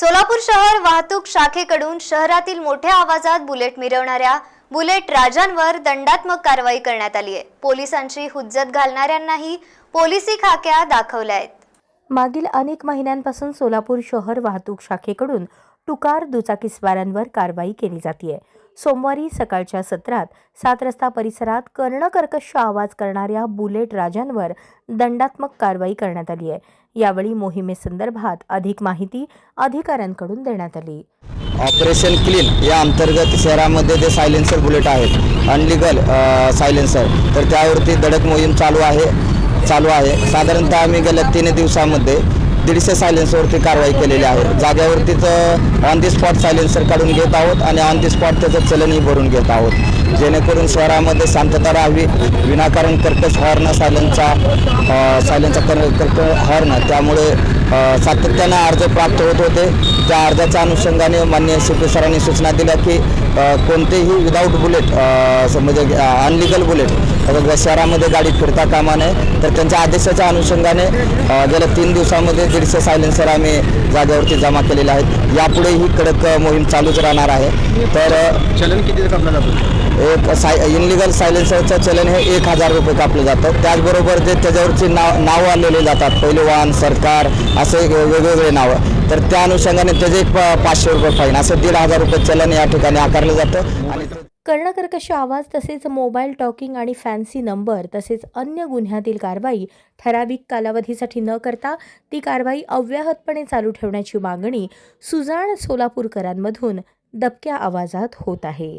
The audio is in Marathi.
सोलापूर शहर वाहतूक शाखेकडून शहरातील मोठ्या आवाजात बुलेट मिरवणाऱ्या बुलेट राजांवर दंडात्मक कारवाई करण्यात आली आहे. पोलिसांची हुज्जत घालणाऱ्यांनाही पोलिसी खाक्या दाखवल्या आहेत. मागील अनेक महिन्यांपासून सोलापूर शहर वाहतूक शाखेकडून टुकार दुचाकीस्वारांवर कारवाई केली जाते सोमवारी सकाळच्या सत्रात सात रस्ता परिसरात कर्णकर्कश आवाज करणाऱ्या बुलेट राजांवर दंडात्मक कारवाई करण्यात आली आहे. यावेळी मोहिमेसंदर्भात अधिक माहिती अधिकाऱ्यांकडून देण्यात आली. ऑपरेशन क्लीन या अंतर्गत शहरामध्ये जे सायलेन्सर बुलेट आहेत अनलिगल सायलेन्सर तर त्यावरती धडक मोहीम चालू आहे चालू आहे. साधारणतः आम्ही गेल्या तीन दिवसामध्ये दीडशे सायलेन्सवरती कारवाई केलेली आहे. जाग्यावरतीच ऑन दी स्पॉट सायलेन्सर काढून घेत आहोत आणि ऑन दी स्पॉट त्याचं चलनही भरून घेत आहोत. जेणेकरून शहरामध्ये शांतता राहावी. विनाकारण कर्कश हॉर्न सायलेन्सचा सायलेन्सचा कर्क हॉर्न त्यामुळे सातत्यानं अर्ज प्राप्त होत होते. त्या अर्जाच्या अनुषंगाने माननीय सी पी सरांनी सूचना दिल्या की कोणतेही विदाऊट बुलेट म्हणजे अनलिगल बुलेट शहरामध्ये गाडी फिरता कामा नये तर त्यांच्या आदेशाच्या अनुषंगाने गेल्या तीन दिवसामध्ये दीडशे सायलेन्सर आम्ही जागेवरती जमा केलेले आहेत. यापुढेही कडक मोहीम चालूच राहणार आहे. तर चलन किती कापलं जातं? एक साय इनलिगल सायलेन्सरचं चलन हे एक हजार रुपये कापलं जातं. त्याचबरोबर जे त्याच्यावरची नाव नावं आलेली जातात पहिलवान सरकार असे वेगवेगळे नावं. तर त्या अनुषंगाने त्याचे एक पाचशे रुपये फाईन असं दीड हजार रुपये चलन या ठिकाणी आकारलं जातं. आणि कर्णकर्कश आवाज तसेच मोबाईल टॉकिंग आणि फॅन्सी नंबर तसेच अन्य गुन्ह्यातील कारवाई ठराविक कालावधीसाठी न करता ती कारवाई अव्याहतपणे चालू ठेवण्याची मागणी सुजाण सोलापूरकरांमधून दबक्या आवाजात होत आहे.